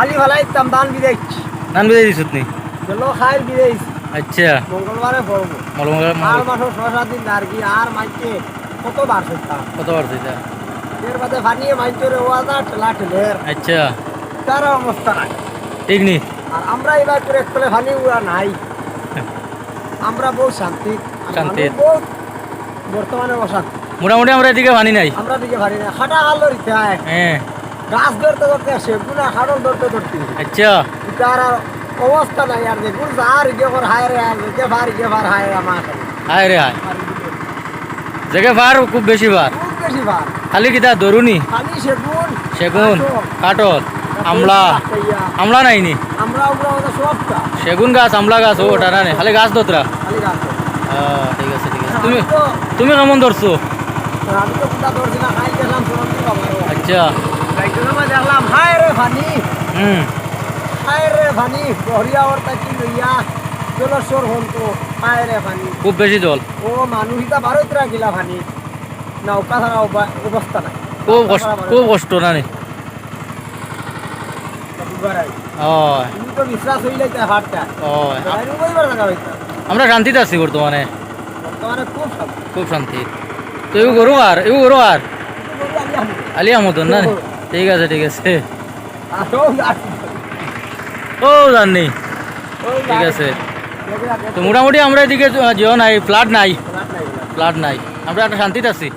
খালি ফেলাইতাম ধান বিদেছি ধান বেঁধে দিছত নি গেলো খাইল বিদেছি আচ্ছা। মঙ্গলবারে পড়ব আর মাসে ছয় সাত দিন আর কি আর মাইকে কত বার করতাম কত বার এর বাদে ফানিয়ে মাইকে রে ওয়াদা ঠেলা ঠেলের আচ্ছা। তার অবস্থা নাই। ঠিক নি? আর আমরা এবার করে একটু উড়া নাই। আমরা বহু শান্তি। শান্তি। বহুত বর্তমানে অশান্তি। মোটামুটি আমরা এদিকে ভানি নাই। আমরা দিকে ভারি না খাটা খালো রিথায় হ্যাঁ গাছ ধরতে ধরতে সেগুনা খাড়ল ধরতে ধরতে। আচ্ছা। তার অবস্থা নাই আর দেখুন আর ইগে কর হায় রে আর কে ভার ইগে ভার হায় আমার হায় রে হায়। জায়গা ভার খুব বেশি ভার খুব বেশি ভার খালি কিতা দরুনি? খালি সেগুন সেগুন কাটল আমলা। আমলা নাইনি? আমরা আমরা ওটা সবটা সেগুন গাছ আমলা গাছ ওটা না খালি গাছ দোতরা খালি গাছ ঠিক আছে ঠিক আছে। তুমি তুমি কেমন ধরছো? আমি তো কোথা ধরছি না খাই গেলাম আচ্ছা। গাইতে দেখলাম হায় রে ভানি। হায় রে ভানি বহরিয়া ওর তাকি লইয়া জলস্বর হল হায় রে ভানি। খুব বেশি জল। ও মানুষটা ভারতরা গিলা ভানি। নৌকা ছাড়া অবস্থা নাই। খুব কষ্ট খুব কষ্ট না আমরা শান্তিতে আছি বর্তমানে। খুব শান্তি। তো করো আর করো আর। আলিয়া মতন নি? ঠিক আছে ঠিক আছে। ও জানি ঠিক আছে। তো মোটামুটি আমরা এদিকে যেও নাই ফ্লাড নাই, ফ্লাড নাই। আমরা একটা শান্তিতে আছি।